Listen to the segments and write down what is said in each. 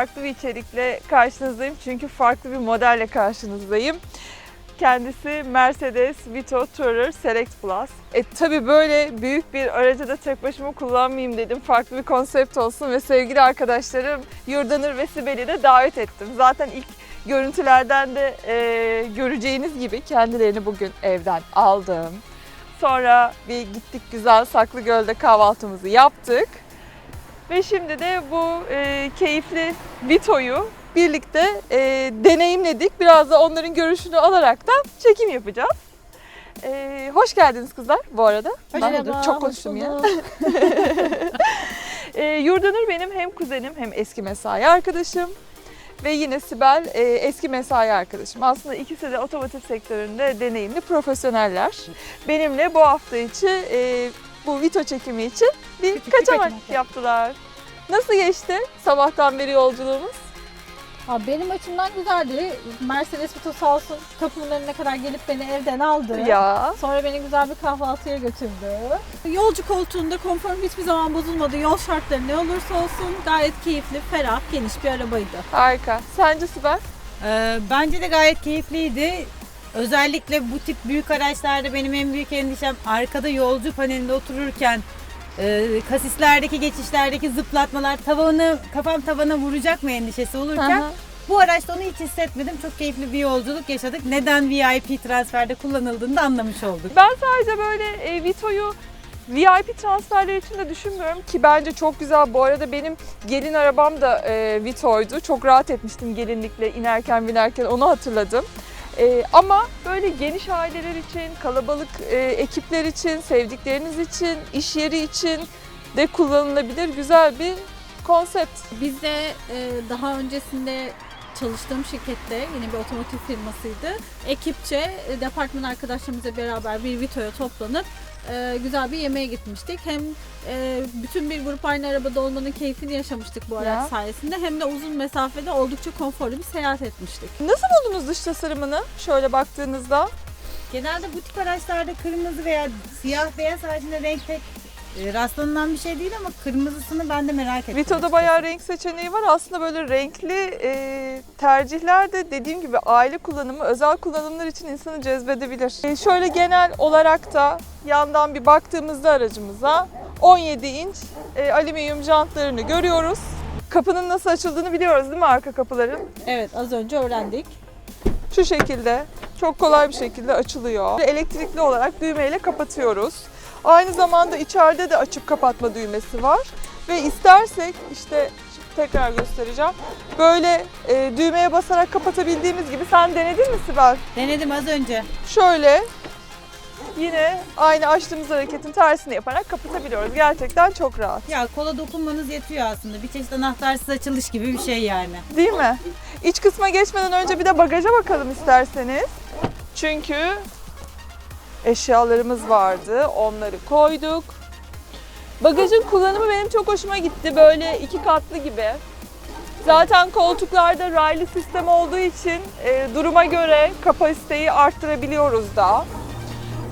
farklı bir içerikle karşınızdayım. Çünkü farklı bir modelle karşınızdayım. Kendisi Mercedes Vito Tourer Select Plus. E tabi böyle büyük bir aracı da tek başıma kullanmayayım dedim. Farklı bir konsept olsun ve sevgili arkadaşlarım Yurdanır ve Sibel'i de davet ettim. Zaten ilk görüntülerden de e, göreceğiniz gibi kendilerini bugün evden aldım. Sonra bir gittik güzel Saklıgöl'de kahvaltımızı yaptık. Ve şimdi de bu e, keyifli Vito'yu birlikte e, deneyimledik. Biraz da onların görüşünü alarak da çekim yapacağız. E, hoş geldiniz kızlar bu arada. Ben de çok konuştum ya. E, Yurdanur benim hem kuzenim hem eski mesai arkadaşım. Ve yine Sibel e, eski mesai arkadaşım. Aslında ikisi de otomotiv sektöründe deneyimli profesyoneller. Benimle bu hafta içi e, bu Vito çekimi için bir Küçük kaçamak yaptılar. Nasıl geçti sabahtan beri yolculuğumuz? Ha, benim açımdan güzeldi. Mercedes Vito sağ olsun kapımın önüne kadar gelip beni evden aldı. Ya Sonra beni güzel bir kahvaltıya götürdü. Yolcu koltuğunda konforum hiçbir zaman bozulmadı. Yol şartları ne olursa olsun gayet keyifli, ferah, geniş bir arabaydı. harika. Sence Sibel? Ee, bence de gayet keyifliydi. Özellikle bu tip büyük araçlarda benim en büyük endişem arkada yolcu panelinde otururken e, kasislerdeki geçişlerdeki zıplatmalar tavanı kafam tavana vuracak mı endişesi olurken hı. bu araçta onu hiç hissetmedim. Çok keyifli bir yolculuk yaşadık. Neden VIP transferde kullanıldığını da anlamış olduk. Ben sadece böyle e, Vito'yu VIP transferler için de düşünmüyorum ki bence çok güzel. Bu arada benim gelin arabam da e, Vito'ydu. Çok rahat etmiştim gelinlikle inerken binerken onu hatırladım. E, ama böyle geniş aileler için, kalabalık e, ekipler için, sevdikleriniz için, iş yeri için de kullanılabilir güzel bir konsept. Biz de e, daha öncesinde çalıştığım şirkette yine bir otomotiv firmasıydı. Ekipçe e, departman arkadaşlarımızla beraber bir Vito'ya toplanıp e, güzel bir yemeğe gitmiştik. Hem e, bütün bir grup aynı arabada olmanın keyfini yaşamıştık bu araç Ya. sayesinde hem de uzun mesafede oldukça konforlu bir seyahat etmiştik. Nasıl buldunuz dış tasarımını şöyle baktığınızda? Genelde bu tip araçlarda kırmızı veya siyah beyaz haricinde renk pek e, rastlanılan bir şey değil ama kırmızısını ben de merak ettim. Vito'da bayağı renk seçeneği var. Aslında böyle renkli e, tercihler de dediğim gibi aile kullanımı, özel kullanımlar için insanı cezbedebilir. E, şöyle genel olarak da yandan bir baktığımızda aracımıza 17 inç e, alüminyum jantlarını görüyoruz. Kapının nasıl açıldığını biliyoruz değil mi arka kapıların? Evet az önce öğrendik. Şu şekilde çok kolay bir şekilde açılıyor. Elektrikli olarak düğmeyle kapatıyoruz. Aynı zamanda içeride de açıp kapatma düğmesi var. Ve istersek işte tekrar göstereceğim. Böyle e, düğmeye basarak kapatabildiğimiz gibi sen denedin mi Sibel? Denedim az önce. Şöyle yine aynı açtığımız hareketin tersini yaparak kapatabiliyoruz. Gerçekten çok rahat. Ya kola dokunmanız yetiyor aslında. Bir çeşit anahtarsız açılış gibi bir şey yani. Değil mi? İç kısma geçmeden önce bir de bagaja bakalım isterseniz. Çünkü eşyalarımız vardı. Onları koyduk. Bagajın kullanımı benim çok hoşuma gitti. Böyle iki katlı gibi. Zaten koltuklarda raylı sistem olduğu için e, duruma göre kapasiteyi arttırabiliyoruz da.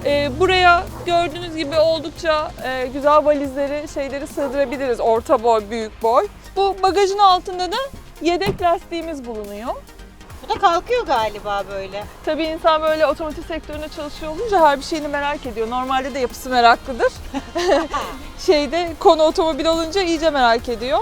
E, buraya gördüğünüz gibi oldukça e, güzel valizleri, şeyleri sığdırabiliriz. Orta boy, büyük boy. Bu bagajın altında da yedek lastiğimiz bulunuyor. Da kalkıyor galiba böyle. Tabii insan böyle otomotiv sektöründe çalışıyor olunca her bir şeyini merak ediyor. Normalde de yapısı meraklıdır. Şeyde konu otomobil olunca iyice merak ediyor.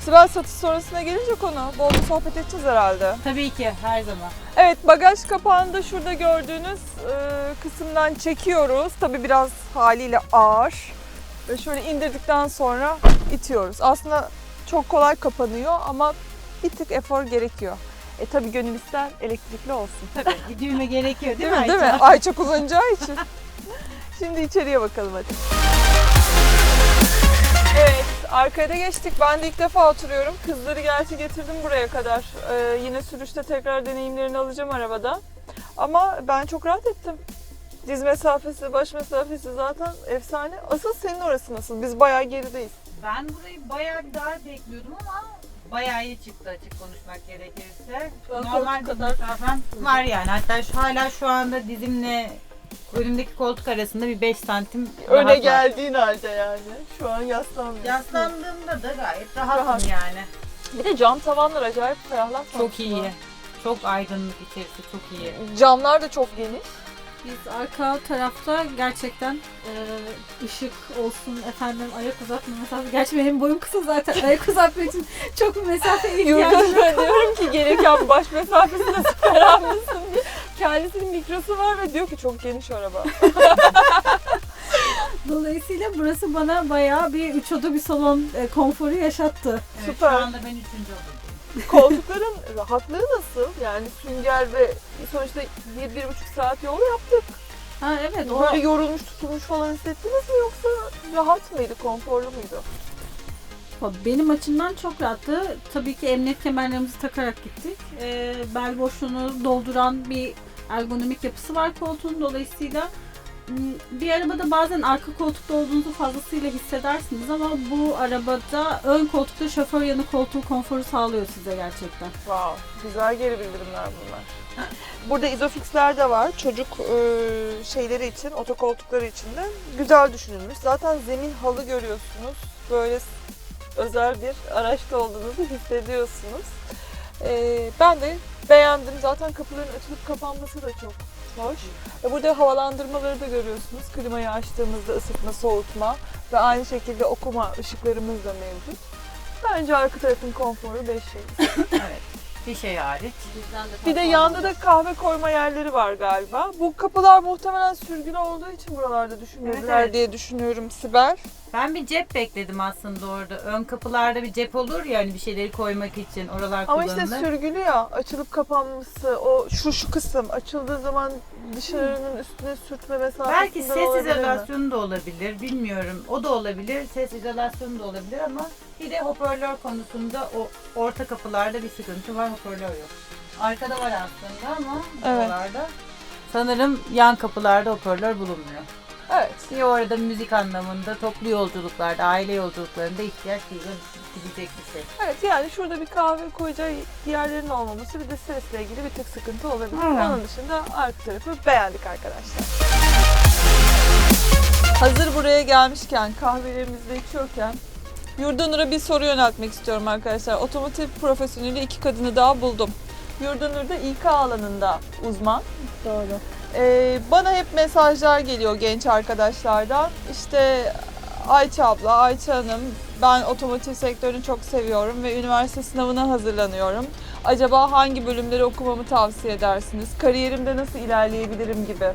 Sibel satış sonrasına gelince konu bol bir sohbet edeceğiz herhalde. Tabii ki her zaman. Evet bagaj kapağını da şurada gördüğünüz e, kısımdan çekiyoruz. Tabii biraz haliyle ağır. Ve şöyle indirdikten sonra itiyoruz. Aslında çok kolay kapanıyor ama bir tık efor gerekiyor. E tabii gönül ister elektrikli olsun. Tabii düğme gerekiyor değil, mi? Değil mi? Ayça? Ayça kullanacağı için. Şimdi içeriye bakalım hadi. Evet, arkaya da geçtik. Ben de ilk defa oturuyorum. Kızları gerçi getirdim buraya kadar. Ee, yine sürüşte tekrar deneyimlerini alacağım arabada. Ama ben çok rahat ettim. Diz mesafesi, baş mesafesi zaten efsane. Asıl senin orası nasıl? Biz bayağı gerideyiz. Ben burayı bayağı bir dar bekliyordum ama bayağı iyi çıktı açık konuşmak gerekirse. Ben Normal kadar- mesafem var yani. Hatta şu, hala şu anda dizimle önümdeki koltuk arasında bir 5 santim Öne rahat var. geldiğin halde yani. Şu an yaslanmıyorsun. Yaslandığımda da gayet rahatım Rahat. yani. Bir de cam tavanlar acayip ferahlatmamış Çok mı? iyi. Çok aydınlık içerisi çok iyi. Camlar da çok geniş. Biz arka tarafta gerçekten e, ışık olsun efendim ayak uzatma mesafesi. Gerçi benim boyum kısa zaten ayak uzatmak için çok bir mesafe ihtiyacım yok. Diyorum ki gelirken baş mesafesi nasıl ferahlasın diye. Kendisinin mikrosu var ve diyor ki çok geniş araba. Dolayısıyla burası bana bayağı bir üç oda bir salon e, konforu yaşattı. Evet, Süper. Şu anda ben üçüncü odadayım. Koltukların rahatlığı nasıl? Yani sünger ve sonuçta bir, bir buçuk saat yol yaptık. Ha evet o Böyle yorulmuş tutulmuş falan hissettiniz mi yoksa rahat mıydı, konforlu muydu? benim açımdan çok rahattı. Tabii ki emniyet kemerlerimizi takarak gittik. E, bel boşluğunu dolduran bir ergonomik yapısı var koltuğun dolayısıyla bir arabada bazen arka koltukta olduğunuzu fazlasıyla hissedersiniz ama bu arabada ön koltukta şoför yanı koltuğu konforu sağlıyor size gerçekten. Wow, güzel geri bildirimler bunlar. Burada izofixler de var. Çocuk e, şeyleri için, otokoltukları için de güzel düşünülmüş. Zaten zemin halı görüyorsunuz. Böyle özel bir araçta olduğunuzu hissediyorsunuz. E, ben de beğendim. Zaten kapıların açılıp kapanması da çok hoş. E, burada havalandırmaları da görüyorsunuz. Klimayı açtığımızda ısıtma, soğutma ve aynı şekilde okuma ışıklarımız da mevcut. Bence arka tarafın konforu 5 şey. Evet. Bir şey hariç. Bir de yanda da kahve koyma yerleri var galiba. Bu kapılar muhtemelen sürgülü olduğu için buralarda düşünüldüler Evet, evet. diye düşünüyorum Sibel. Ben bir cep bekledim aslında orada. Ön kapılarda bir cep olur ya hani bir şeyleri koymak için oralar Ama kullanılır. işte sürgülü ya açılıp kapanması, o şu şu kısım açıldığı zaman dışarının üstüne sürtme mesafesinden Belki ses olabilir mi? izolasyonu da olabilir. Bilmiyorum. O da olabilir. Ses izolasyonu da olabilir ama bir de hoparlör konusunda o orta kapılarda bir sıkıntı var. Hoparlör yok. Arkada var aslında ama Evet. buralarda sanırım yan kapılarda hoparlör bulunmuyor. Evet. Bir orada müzik anlamında toplu yolculuklarda, aile yolculuklarında ihtiyaç duyulabilecek bir şey. Evet yani şurada bir kahve koyacağı yerlerin olmaması bir de sesle ilgili bir tık sıkıntı olabilir. Evet. Onun dışında arka tarafı beğendik arkadaşlar. Hazır buraya gelmişken kahvelerimizi de içiyorken Yurdanur'a bir soru yöneltmek istiyorum arkadaşlar. Otomotiv profesyoneli iki kadını daha buldum. Yurdanur da İK alanında uzman. Doğru. Ee, bana hep mesajlar geliyor genç arkadaşlardan. İşte Ayça abla, Ayça Hanım ben otomotiv sektörünü çok seviyorum ve üniversite sınavına hazırlanıyorum. Acaba hangi bölümleri okumamı tavsiye edersiniz? Kariyerimde nasıl ilerleyebilirim gibi.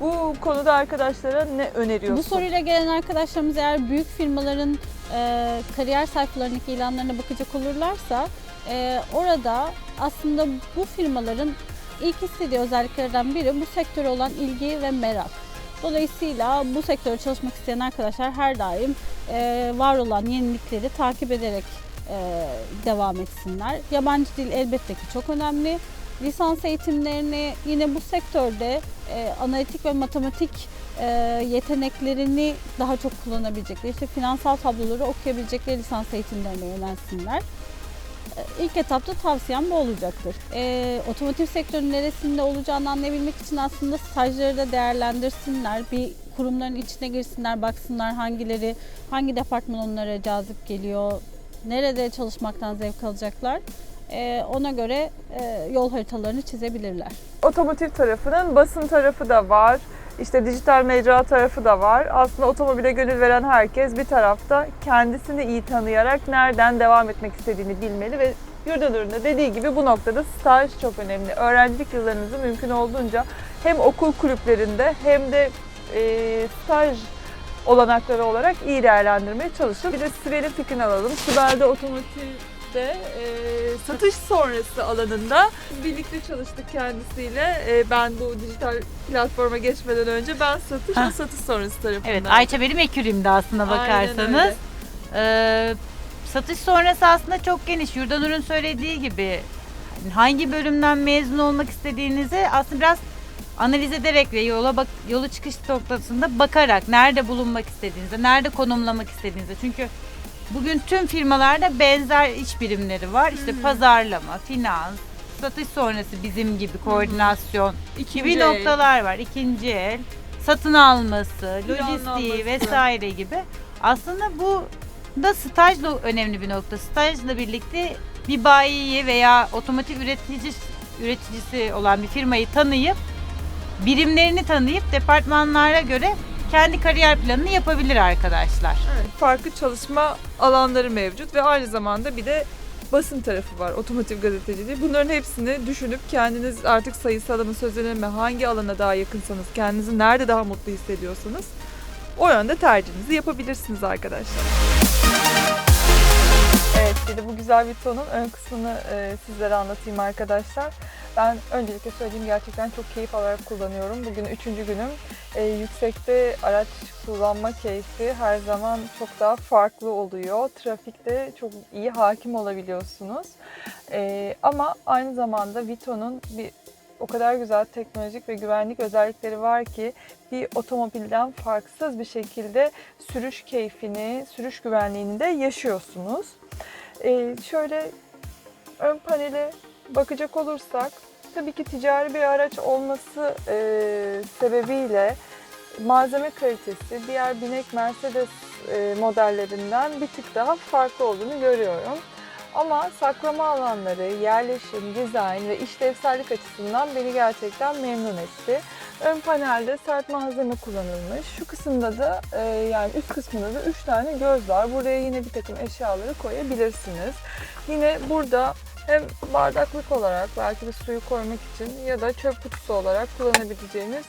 Bu konuda arkadaşlara ne öneriyorsun? Bu soruyla gelen arkadaşlarımız eğer büyük firmaların e, kariyer sayfalarındaki ilanlarına bakacak olurlarsa e, orada aslında bu firmaların ilk istediği özelliklerden biri bu sektöre olan ilgi ve merak. Dolayısıyla bu sektörde çalışmak isteyen arkadaşlar her daim e, var olan yenilikleri takip ederek e, devam etsinler. Yabancı dil elbette ki çok önemli. Lisans eğitimlerini yine bu sektörde e, analitik ve matematik e, yeteneklerini daha çok kullanabilecekleri, işte finansal tabloları okuyabilecekleri lisans eğitimlerine yönelsinler. E, İlk etapta tavsiyem bu olacaktır. E, otomotiv sektörünün neresinde olacağını anlayabilmek için aslında stajları da değerlendirsinler. Bir kurumların içine girsinler, baksınlar hangileri, hangi departman onlara cazip geliyor, nerede çalışmaktan zevk alacaklar. E, ona göre e, yol haritalarını çizebilirler. Otomotiv tarafının basın tarafı da var. İşte dijital mecra tarafı da var. Aslında otomobile gönül veren herkes bir tarafta kendisini iyi tanıyarak nereden devam etmek istediğini bilmeli ve Yurdanur'un da dediği gibi bu noktada staj çok önemli. Öğrencilik yıllarınızı mümkün olduğunca hem okul kulüplerinde hem de e, staj olanakları olarak iyi değerlendirmeye çalışın. Bir de Sibel'in fikrini alalım. Sibel'de otomotivde e, satış sonrası alanında birlikte çalıştık kendisiyle. E, ben bu dijital platforma geçmeden önce ben satış ve satış sonrası tarafından. Evet Ayça benim ekürümde aslına Aynen bakarsanız. öyle. Ee, satış sonrası aslında çok geniş. Yurdanur'un söylediği gibi hangi bölümden mezun olmak istediğinizi aslında biraz analiz ederek ve yola bak yolu çıkış noktasında bakarak nerede bulunmak istediğinizde, nerede konumlamak istediğinizde. Çünkü bugün tüm firmalarda benzer iş birimleri var. İşte pazarlama, finans, satış sonrası bizim gibi koordinasyon İkinci gibi el. noktalar var. İkinci el, satın alması, lojistiği vesaire gibi. Aslında bu da staj da önemli bir nokta. Stajla birlikte bir bayiyi veya otomotiv üretici üreticisi olan bir firmayı tanıyıp birimlerini tanıyıp departmanlara göre kendi kariyer planını yapabilir arkadaşlar. Farklı çalışma alanları mevcut ve aynı zamanda bir de basın tarafı var, otomotiv gazeteciliği. Bunların hepsini düşünüp kendiniz artık sayısal mi, hangi alana daha yakınsanız, kendinizi nerede daha mutlu hissediyorsanız o yönde tercihinizi yapabilirsiniz arkadaşlar. Evet, bir de bu güzel Vito'nun ön kısmını e, sizlere anlatayım arkadaşlar. Ben öncelikle söyleyeyim gerçekten çok keyif alarak kullanıyorum. Bugün üçüncü günüm. E, yüksekte araç kullanma keyfi her zaman çok daha farklı oluyor. Trafikte çok iyi hakim olabiliyorsunuz. E, ama aynı zamanda Vito'nun bir o kadar güzel teknolojik ve güvenlik özellikleri var ki bir otomobilden farksız bir şekilde sürüş keyfini, sürüş güvenliğini de yaşıyorsunuz. E, şöyle ön panele bakacak olursak tabii ki ticari bir araç olması e, sebebiyle malzeme kalitesi diğer binek Mercedes e, modellerinden bir tık daha farklı olduğunu görüyorum. Ama saklama alanları, yerleşim, dizayn ve işlevsellik açısından beni gerçekten memnun etti. Ön panelde sert malzeme kullanılmış. Şu kısımda da e, yani üst kısmında da 3 tane göz var. Buraya yine bir takım eşyaları koyabilirsiniz. Yine burada hem bardaklık olarak belki de suyu koymak için ya da çöp kutusu olarak kullanabileceğiniz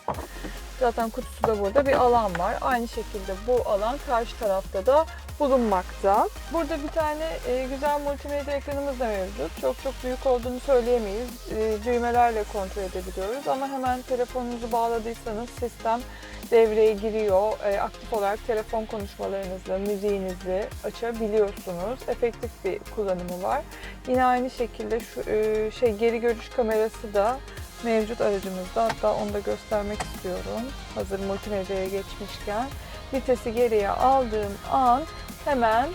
zaten kutusu da burada bir alan var. Aynı şekilde bu alan karşı tarafta da bulunmakta. Burada bir tane e, güzel multimedya ekranımız da mevcut. Çok çok büyük olduğunu söyleyemeyiz. E, düğmelerle kontrol edebiliyoruz ama hemen telefonunuzu bağladıysanız sistem devreye giriyor. E, aktif olarak telefon konuşmalarınızı, müziğinizi açabiliyorsunuz. Efektif bir kullanımı var. Yine aynı şekilde şu e, şey geri görüş kamerası da mevcut aracımızda. Hatta onu da göstermek istiyorum. Hazır multimedyaya geçmişken. Vitesi geriye aldığım an hemen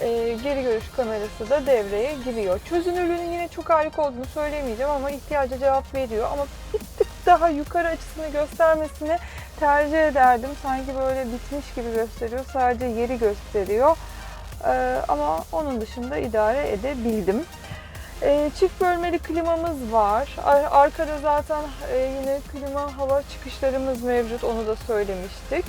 e, geri görüş kamerası da devreye giriyor. Çözünürlüğünün yine çok harika olduğunu söyleyemeyeceğim ama ihtiyaca cevap veriyor. Ama bir tık daha yukarı açısını göstermesini tercih ederdim. Sanki böyle bitmiş gibi gösteriyor. Sadece yeri gösteriyor. E, ama onun dışında idare edebildim. E, çift bölmeli klimamız var. Ar- Arkada zaten e, yine klima hava çıkışlarımız mevcut. Onu da söylemiştik.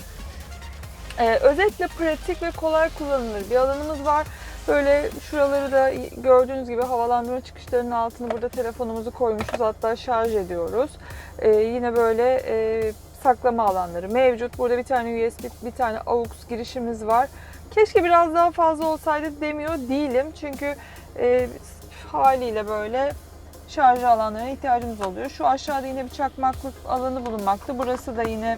E, özetle pratik ve kolay kullanılır bir alanımız var. Böyle şuraları da gördüğünüz gibi havalandırma çıkışlarının altını burada telefonumuzu koymuşuz. Hatta şarj ediyoruz. E, yine böyle e, saklama alanları mevcut. Burada bir tane USB, bir tane AUX girişimiz var. Keşke biraz daha fazla olsaydı demiyor değilim. Çünkü e, haliyle böyle şarj alanlarına ihtiyacımız oluyor. Şu aşağıda yine bir çakmaklık alanı bulunmakta. Burası da yine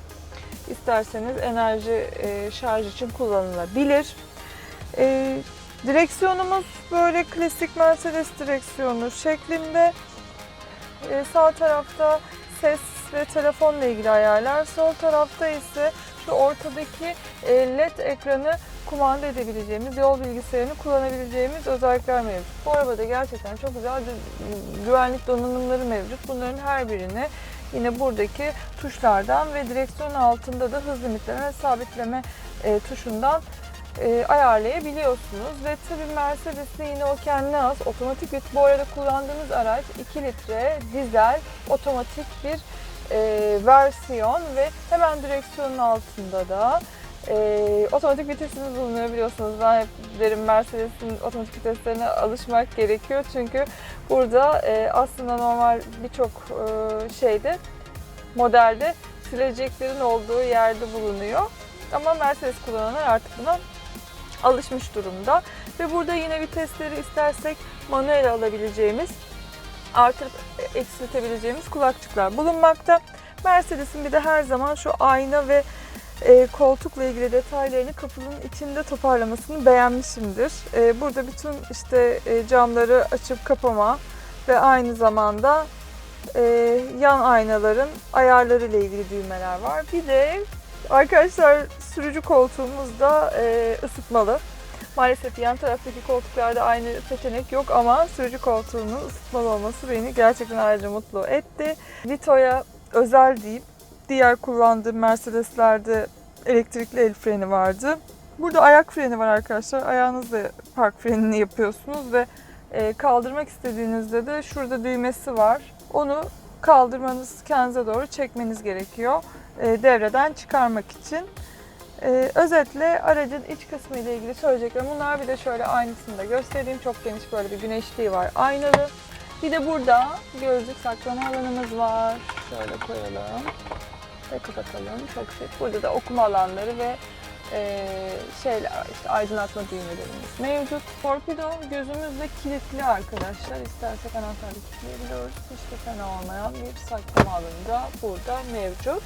isterseniz enerji e, şarj için kullanılabilir. E, direksiyonumuz böyle klasik Mercedes direksiyonu şeklinde. E, sağ tarafta ses ve telefonla ilgili ayarlar. Sol tarafta ise şu ortadaki e, LED ekranı kumanda edebileceğimiz, yol bilgisayarını kullanabileceğimiz özellikler mevcut. Bu arabada gerçekten çok güzel gü- güvenlik donanımları mevcut. Bunların her birini yine buradaki tuşlardan ve direksiyon altında da hız limitleme ve sabitleme e, tuşundan e, ayarlayabiliyorsunuz. Ve tabii Mercedes'in yine o kendine has otomatik vit- bu arada kullandığımız araç 2 litre dizel otomatik bir e, versiyon ve hemen direksiyonun altında da e, otomatik vitesimiz bulunuyor biliyorsunuz. Ben hep derim Mercedes'in otomatik viteslerine alışmak gerekiyor. Çünkü burada e, aslında normal birçok e, şeyde modelde sileceklerin olduğu yerde bulunuyor. Ama Mercedes kullananlar artık buna alışmış durumda. Ve burada yine vitesleri istersek manuel alabileceğimiz, artırıp eksiltebileceğimiz kulakçıklar bulunmakta. Mercedes'in bir de her zaman şu ayna ve e, koltukla ilgili detaylarını kapının içinde toparlamasını beğenmişimdir. E, burada bütün işte e, camları açıp kapama ve aynı zamanda e, yan aynaların ayarları ile ilgili düğmeler var. Bir de arkadaşlar sürücü koltuğumuzda e, ısıtmalı. Maalesef yan taraftaki koltuklarda aynı seçenek yok ama sürücü koltuğunun ısıtmalı olması beni gerçekten ayrıca mutlu etti. Vito'ya özel deyip diğer kullandığım Mercedes'lerde elektrikli el freni vardı. Burada ayak freni var arkadaşlar. Ayağınızla park frenini yapıyorsunuz ve e, kaldırmak istediğinizde de şurada düğmesi var. Onu kaldırmanız, kendinize doğru çekmeniz gerekiyor. e, devreden çıkarmak için. E, özetle aracın iç kısmı ile ilgili söyleyeceklerim bunlar. Bir de şöyle aynısını da göstereyim. Çok geniş böyle bir güneşliği var. Aynalı. Bir de burada gözlük saklama alanımız var. Şöyle koyalım ve kapatalım. Çok şık. Burada da okuma alanları ve e, şeyler, işte aydınlatma düğmelerimiz mevcut. Torpido gözümüzde kilitli arkadaşlar. İstersek anahtarla kilitleyebiliyoruz. Hiç de fena olmayan bir saklama alanı da burada mevcut.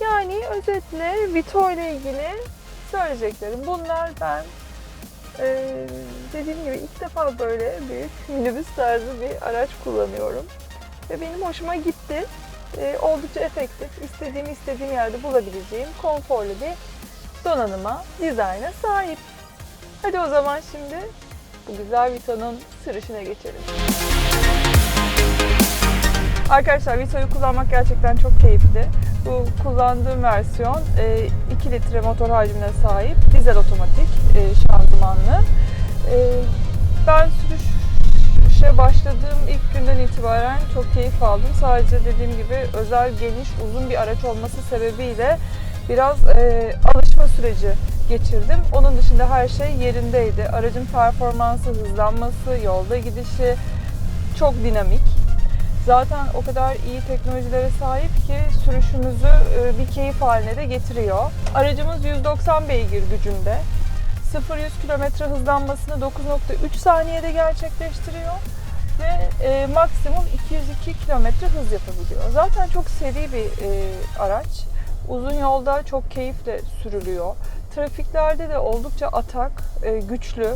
Yani özetle Vito ile ilgili söyleyeceklerim bunlar. Ben e, dediğim gibi ilk defa böyle büyük minibüs tarzı bir araç kullanıyorum. Ve benim hoşuma gitti. E, oldukça efektif, istediğimi istediğim yerde bulabileceğim konforlu bir donanıma, dizayna sahip. Hadi o zaman şimdi bu güzel Vito'nun sürüşüne geçelim. Arkadaşlar Vito'yu kullanmak gerçekten çok keyifli. Bu kullandığım versiyon e, 2 litre motor hacmine sahip dizel otomatik e, şanzımanlı. E, ben sürüşe başladığım ilk günden itibaren çok keyif aldım. Sadece dediğim gibi özel, geniş, uzun bir araç olması sebebiyle biraz e, alışma süreci geçirdim. Onun dışında her şey yerindeydi. Aracın performansı, hızlanması, yolda gidişi çok dinamik. Zaten o kadar iyi teknolojilere sahip ki sürüşümüzü e, bir keyif haline de getiriyor. Aracımız 190 beygir gücünde. 0-100 km hızlanmasını 9.3 saniyede gerçekleştiriyor ve e, maksimum 202 km hız yapabiliyor. Zaten çok seri bir e, araç. Uzun yolda çok keyifle sürülüyor. Trafiklerde de oldukça atak, e, güçlü.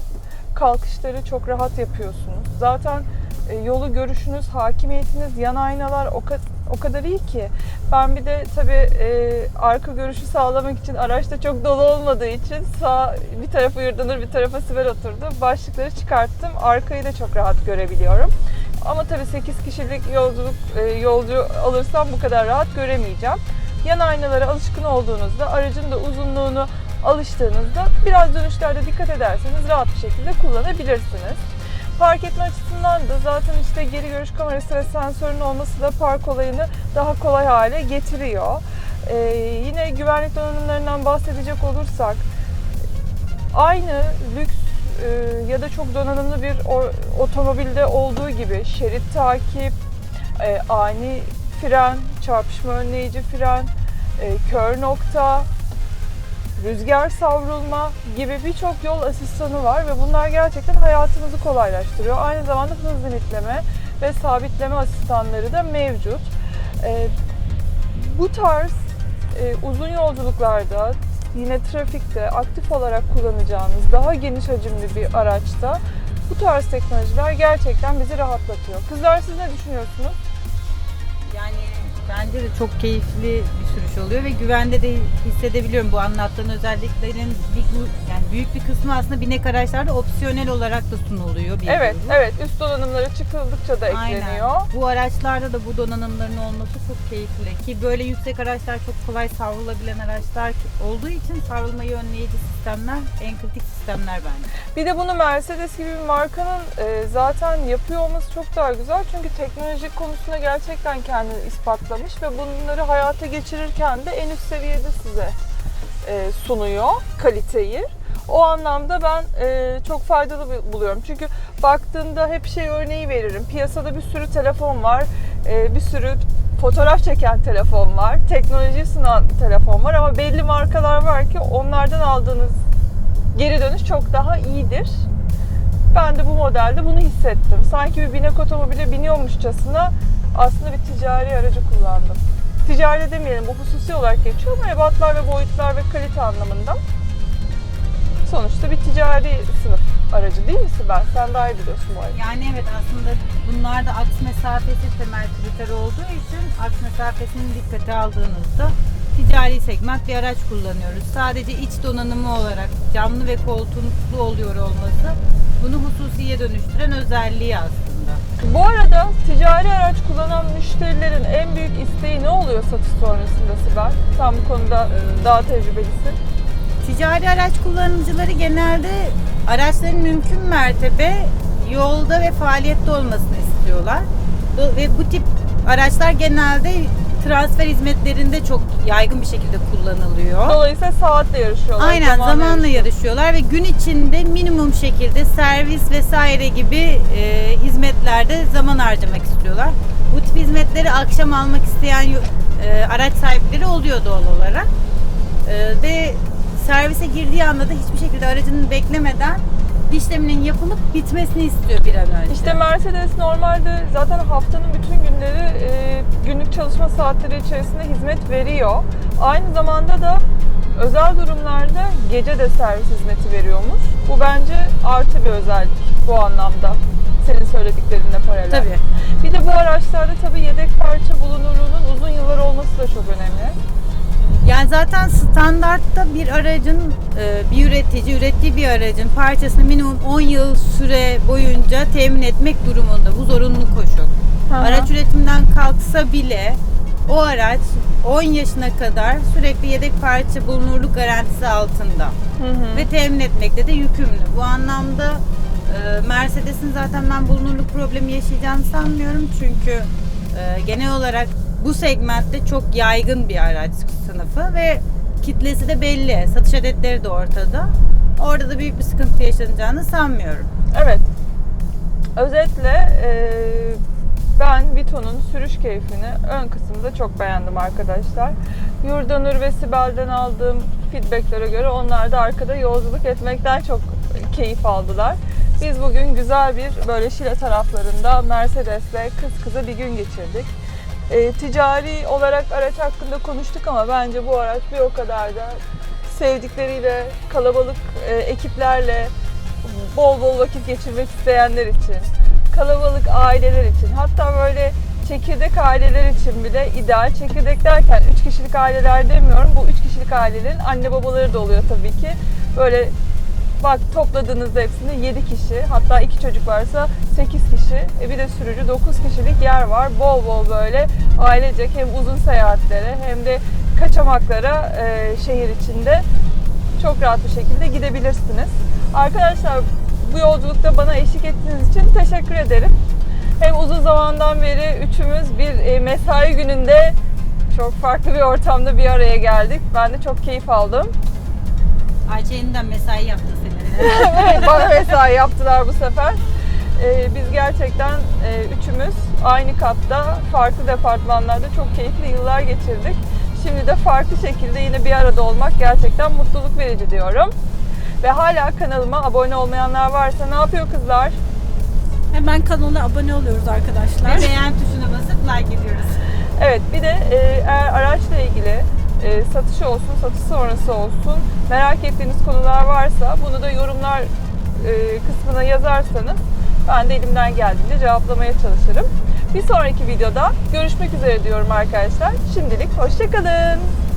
Kalkışları çok rahat yapıyorsunuz. Zaten yolu görüşünüz, hakimiyetiniz, yan aynalar o, ka- o kadar iyi ki. Ben bir de tabii e, arka görüşü sağlamak için araçta çok dolu olmadığı için sağ bir tarafa yırdanır bir tarafa siber oturdu. Başlıkları çıkarttım. Arkayı da çok rahat görebiliyorum. Ama tabii 8 kişilik yolculuk e, yolcu alırsam bu kadar rahat göremeyeceğim. Yan aynalara alışkın olduğunuzda aracın da uzunluğunu alıştığınızda biraz dönüşlerde dikkat ederseniz rahat bir şekilde kullanabilirsiniz. Park etme açısından da zaten işte geri görüş kamerası ve sensörün olması da park olayını daha kolay hale getiriyor. Ee, yine güvenlik donanımlarından bahsedecek olursak aynı lüks e, ya da çok donanımlı bir o- otomobilde olduğu gibi şerit takip, e, ani fren, çarpışma önleyici fren, e, kör nokta, rüzgar savrulma gibi birçok yol asistanı var ve bunlar gerçekten hayatımızı kolaylaştırıyor. Aynı zamanda hız limitleme ve sabitleme asistanları da mevcut. E, bu tarz e, uzun yolculuklarda yine trafikte aktif olarak kullanacağınız daha geniş hacimli bir araçta bu tarz teknolojiler gerçekten bizi rahatlatıyor. Kızlar siz ne düşünüyorsunuz? Yani bence de çok keyifli bir sürüş oluyor ve güvende de hissedebiliyorum bu anlattığın özelliklerin bir, yani büyük bir kısmı aslında binek araçlarda opsiyonel olarak da sunuluyor. Bir Evet, grubu. evet. Üst donanımları çıkıldıkça da ekleniyor. Aynen. Bu araçlarda da bu donanımların olması çok keyifli ki böyle yüksek araçlar çok kolay savrulabilen araçlar olduğu için savrulmayı önleyici sistemler en kritik sistemler bence. Bir de bunu Mercedes gibi bir markanın e, zaten yapıyor olması çok daha güzel. Çünkü teknoloji konusunda gerçekten kendini ispatlamış ve bunları hayata geçirirken de en üst seviyede size e, sunuyor kaliteyi. O anlamda ben e, çok faydalı bu- buluyorum. Çünkü baktığında hep şey örneği veririm. Piyasada bir sürü telefon var, e, bir sürü fotoğraf çeken telefon var, teknoloji sunan telefon var ama belli markalar var ki onlardan aldığınız geri dönüş çok daha iyidir. Ben de bu modelde bunu hissettim. Sanki bir binek otomobile biniyormuşçasına aslında bir ticari aracı kullandım. Ticari demeyelim, bu hususi olarak geçiyor ama ebatlar ve boyutlar ve kalite anlamında. Sonuçta bir ticari sınıf aracı değil mi Sibel? Sen daha iyi biliyorsun bu aracı. Yani evet aslında bunlar da aks mesafesi temel kriter olduğu için aks mesafesini dikkate aldığınızda ticari segment bir araç kullanıyoruz. Sadece iç donanımı olarak camlı ve koltuklu oluyor olması bunu hususiye dönüştüren özelliği aslında. Bu arada ticari araç kullanan müşterilerin en büyük isteği ne oluyor satış sonrasında Sibel? Sen bu konuda e, daha tecrübelisin. Ticari araç kullanıcıları genelde araçların mümkün mertebe yolda ve faaliyette olmasını istiyorlar. Ve bu tip araçlar genelde transfer hizmetlerinde çok yaygın bir şekilde kullanılıyor. Dolayısıyla saatle yarışıyorlar. Aynen zamanla yarışıyorlar ve gün içinde minimum şekilde servis vesaire gibi e, hizmetlerde zaman harcamak istiyorlar. Bu tip hizmetleri akşam almak isteyen e, araç sahipleri oluyor doğal olarak. E, ve servise girdiği anda da hiçbir şekilde aracını beklemeden işleminin yapılıp bitmesini istiyor bir an önce. İşte Mercedes normalde zaten haftanın bütün günleri e, günlük çalışma saatleri içerisinde hizmet veriyor. Aynı zamanda da özel durumlarda gece de servis hizmeti veriyormuş. Bu bence artı bir özellik bu anlamda. Senin söylediklerinle paralel. Tabii. Bir de bu araçlarda tabii yedek parça bulunurluğunun uzun yıllar olması da çok önemli. Yani zaten standartta bir aracın e, bir üretici ürettiği bir aracın parçasını minimum 10 yıl süre boyunca temin etmek durumunda. Bu zorunlu koşul. Hı. Araç üretiminden kalksa bile o araç 10 yaşına kadar sürekli yedek parça bulunurluk garantisi altında Hı hı. ve temin etmekte de yükümlü. Bu anlamda e, Mercedes'in zaten ben bulunurluk problemi yaşayacağını sanmıyorum çünkü e, genel olarak bu segmentte çok yaygın bir araç sınıfı ve kitlesi de belli. Satış adetleri de ortada. Orada da büyük bir sıkıntı yaşanacağını sanmıyorum. Evet. Özetle e, ben Vito'nun sürüş keyfini ön kısımda çok beğendim arkadaşlar. Yurdanur ve Sibel'den aldığım feedbacklere göre onlar da arkada yolculuk etmekten çok keyif aldılar. Biz bugün güzel bir böyle Şile taraflarında Mercedes'le kız kıza bir gün geçirdik. E, ticari olarak araç hakkında konuştuk ama bence bu araç bir o kadar da sevdikleriyle, kalabalık e, ekiplerle bol bol vakit geçirmek isteyenler için, kalabalık aileler için, hatta böyle çekirdek aileler için bile ideal. Çekirdek derken 3 kişilik aileler demiyorum. Bu 3 kişilik ailelerin anne babaları da oluyor tabii ki. Böyle bak topladığınızda hepsinde 7 kişi, hatta 2 çocuk varsa 8 kişi, e bir de sürücü 9 kişilik yer var. Bol bol böyle ailecek hem uzun seyahatlere hem de kaçamaklara e, şehir içinde çok rahat bir şekilde gidebilirsiniz. Arkadaşlar bu yolculukta bana eşlik ettiğiniz için teşekkür ederim. Hem uzun zamandan beri üçümüz bir e, mesai gününde çok farklı bir ortamda bir araya geldik. Ben de çok keyif aldım. Ayça yeniden mesai yaptı bana mesai yaptılar bu sefer. Ee, biz gerçekten e, üçümüz aynı katta farklı departmanlarda çok keyifli yıllar geçirdik. Şimdi de farklı şekilde yine bir arada olmak gerçekten mutluluk verici diyorum. Ve hala kanalıma abone olmayanlar varsa ne yapıyor kızlar? Hemen kanala abone oluyoruz arkadaşlar. ve beğen tuşuna basıp like ediyoruz. Evet bir de e, eğer araçla ilgili e, satışı olsun, satış sonrası olsun merak ettiğiniz konular varsa bunu da yorumlar e, kısmına yazarsanız ben de elimden geldiğince cevaplamaya çalışırım. Bir sonraki videoda görüşmek üzere diyorum arkadaşlar. Şimdilik hoşçakalın.